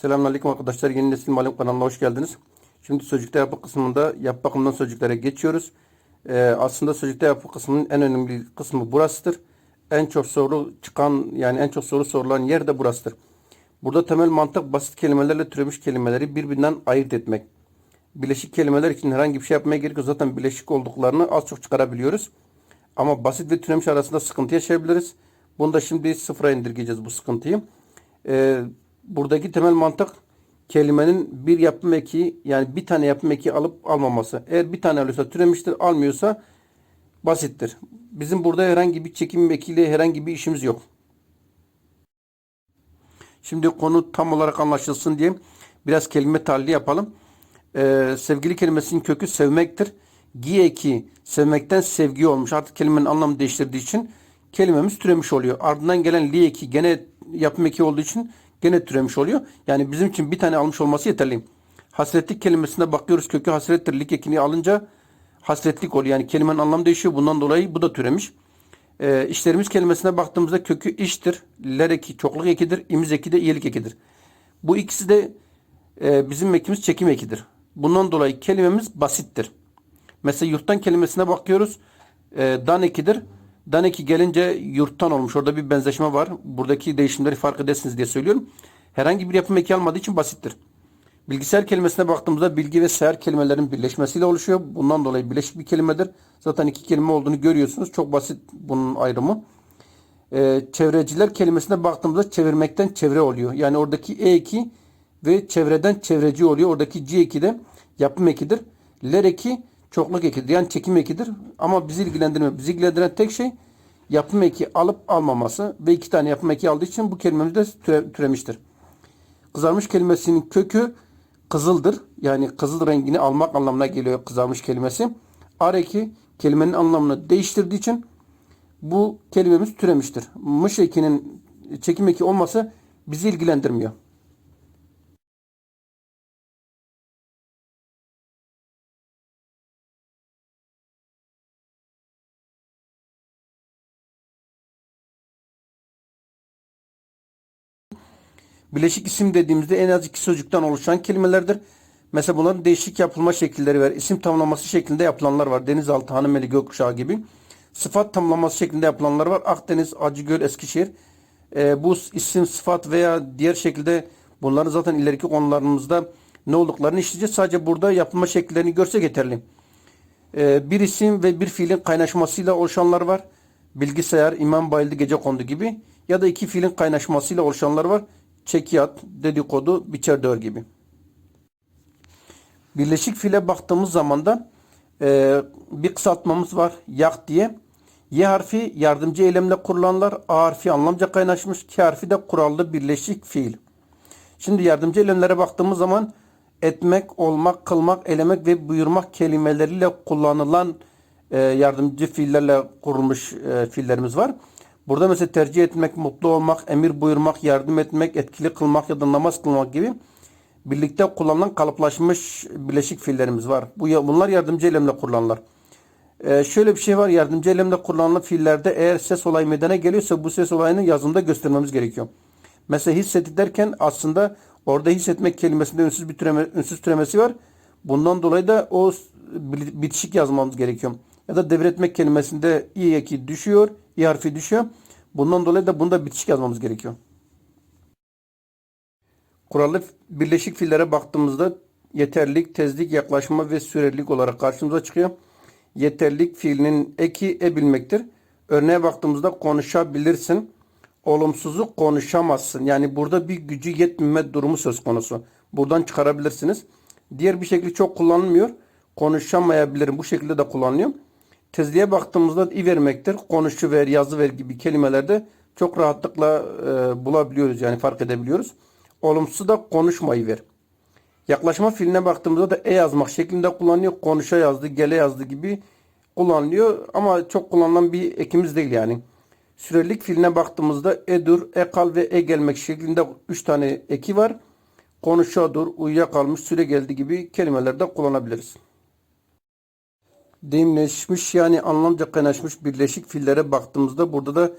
Selamünaleyküm arkadaşlar. Yeni Nesil Malum kanalına hoş geldiniz. Şimdi sözcükte yapı kısmında yapı bakımından sözcüklere geçiyoruz. Ee, aslında sözcükte yapı kısmının en önemli kısmı burasıdır. En çok soru çıkan yani en çok soru sorulan yer de burasıdır. Burada temel mantık basit kelimelerle türemiş kelimeleri birbirinden ayırt etmek. Bileşik kelimeler için herhangi bir şey yapmaya gerek yok. Zaten bileşik olduklarını az çok çıkarabiliyoruz. Ama basit ve türemiş arasında sıkıntı yaşayabiliriz. Bunu da şimdi sıfıra indirgeyeceğiz bu sıkıntıyı. Ee, buradaki temel mantık kelimenin bir yapım eki yani bir tane yapım eki alıp almaması. Eğer bir tane alıyorsa türemiştir, almıyorsa basittir. Bizim burada herhangi bir çekim ekiyle herhangi bir işimiz yok. Şimdi konu tam olarak anlaşılsın diye biraz kelime tahlili yapalım. Ee, sevgili kelimesinin kökü sevmektir. Gi eki sevmekten sevgi olmuş. Artık kelimenin anlamı değiştirdiği için kelimemiz türemiş oluyor. Ardından gelen li eki gene yapım eki olduğu için gene türemiş oluyor. Yani bizim için bir tane almış olması yeterli. Hasretlik kelimesine bakıyoruz. Kökü hasrettir. Lik ekini alınca hasretlik oluyor. Yani kelimenin anlamı değişiyor. Bundan dolayı bu da türemiş. E, işlerimiz kelimesine baktığımızda kökü iştir. Ler eki çokluk ekidir. İmiz eki de iyilik ekidir. Bu ikisi de e, bizim ekimiz çekim ekidir. Bundan dolayı kelimemiz basittir. Mesela yurttan kelimesine bakıyoruz. E, dan ekidir. Dan eki gelince yurttan olmuş. Orada bir benzeşme var. Buradaki değişimleri fark edersiniz diye söylüyorum. Herhangi bir yapım eki almadığı için basittir. Bilgisayar kelimesine baktığımızda bilgi ve seher kelimelerin birleşmesiyle oluşuyor. Bundan dolayı birleşik bir kelimedir. Zaten iki kelime olduğunu görüyorsunuz. Çok basit bunun ayrımı. Ee, çevreciler kelimesine baktığımızda çevirmekten çevre oluyor. Yani oradaki e eki ve çevreden çevreci oluyor. Oradaki c eki de yapım ekidir. Ler eki çokluk ekidir. Yani çekim ekidir. Ama bizi ilgilendirmiyor. Bizi ilgilendiren tek şey yapım eki alıp almaması ve iki tane yapım eki aldığı için bu kelimemiz de türe, türemiştir. Kızarmış kelimesinin kökü kızıldır. Yani kızıl rengini almak anlamına geliyor kızarmış kelimesi. Ar eki kelimenin anlamını değiştirdiği için bu kelimemiz türemiştir. Mış ekinin çekim eki olması bizi ilgilendirmiyor. Bileşik isim dediğimizde en az iki sözcükten oluşan kelimelerdir. Mesela bunların değişik yapılma şekilleri var. İsim tamlaması şeklinde yapılanlar var. Denizaltı, Hanımeli, Gökkuşağı gibi. Sıfat tamlaması şeklinde yapılanlar var. Akdeniz, Acıgöl, Eskişehir. Ee, bu isim, sıfat veya diğer şekilde bunların zaten ileriki konularımızda ne olduklarını işleyeceğiz. Sadece burada yapılma şekillerini görsek yeterli. Ee, bir isim ve bir fiilin kaynaşmasıyla oluşanlar var. Bilgisayar, imam bayıldı, gece kondu gibi. Ya da iki fiilin kaynaşmasıyla oluşanlar var çekiyat, dedikodu, biçer dör gibi. Birleşik file baktığımız zaman da e, bir kısaltmamız var. Yak diye. Y harfi yardımcı eylemle kurulanlar. A harfi anlamca kaynaşmış. K harfi de kurallı birleşik fiil. Şimdi yardımcı eylemlere baktığımız zaman etmek, olmak, kılmak, elemek ve buyurmak kelimeleriyle kullanılan e, yardımcı fiillerle kurulmuş e, fiillerimiz var. Burada mesela tercih etmek, mutlu olmak, emir buyurmak, yardım etmek, etkili kılmak ya da namaz kılmak gibi birlikte kullanılan kalıplaşmış bileşik fiillerimiz var. Bu bunlar yardımcı eylemle kullanılır. Ee, şöyle bir şey var. Yardımcı eylemle kullanılan fiillerde eğer ses olayı meydana geliyorsa bu ses olayını yazında göstermemiz gerekiyor. Mesela hissetti derken aslında orada hissetmek kelimesinde ünsüz bir türeme, ünsüz türemesi var. Bundan dolayı da o bitişik yazmamız gerekiyor. Ya da devretmek kelimesinde i eki düşüyor, i harfi düşüyor. Bundan dolayı da bunda bitişik yazmamız gerekiyor. Kurallı birleşik fiillere baktığımızda yeterlik, tezlik, yaklaşma ve sürelilik olarak karşımıza çıkıyor. Yeterlik fiilinin eki e bilmektir. Örneğe baktığımızda konuşabilirsin. Olumsuzu konuşamazsın. Yani burada bir gücü yetmeme durumu söz konusu. Buradan çıkarabilirsiniz. Diğer bir şekilde çok kullanılmıyor. Konuşamayabilirim. Bu şekilde de kullanılıyor. Tezliğe baktığımızda i vermektir. Konuşu ver, yazı ver gibi kelimelerde çok rahatlıkla e, bulabiliyoruz. Yani fark edebiliyoruz. Olumsuz da konuşmayı ver. Yaklaşma fiiline baktığımızda da e yazmak şeklinde kullanılıyor. Konuşa yazdı, gele yazdı gibi kullanılıyor. Ama çok kullanılan bir ekimiz değil yani. Sürelik fiiline baktığımızda edur, ekal ve e gelmek şeklinde 3 tane eki var. Konuşadur, uyuyakalmış, süre geldi gibi kelimelerde kullanabiliriz deyimleşmiş yani anlamca kaynaşmış birleşik fiillere baktığımızda burada da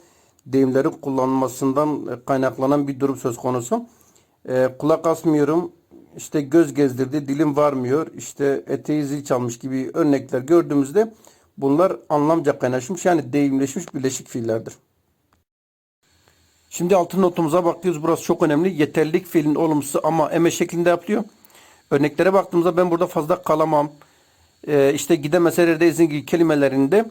deyimlerin kullanılmasından kaynaklanan bir durum söz konusu. e, kulak asmıyorum, işte göz gezdirdi, dilim varmıyor, işte eteği zil çalmış gibi örnekler gördüğümüzde bunlar anlamca kaynaşmış yani deyimleşmiş birleşik fiillerdir. Şimdi altın notumuza bakıyoruz. Burası çok önemli. Yeterlilik fiilin olumsuzu ama eme şeklinde yapılıyor. Örneklere baktığımızda ben burada fazla kalamam. Ee, işte gidemez izin gibi kelimelerinde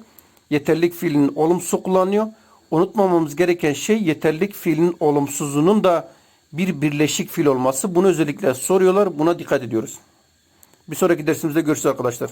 yeterlilik fiilinin olumsuzu kullanıyor. Unutmamamız gereken şey yeterlilik fiilinin olumsuzunun da bir birleşik fiil olması. Bunu özellikle soruyorlar. Buna dikkat ediyoruz. Bir sonraki dersimizde görüşürüz arkadaşlar.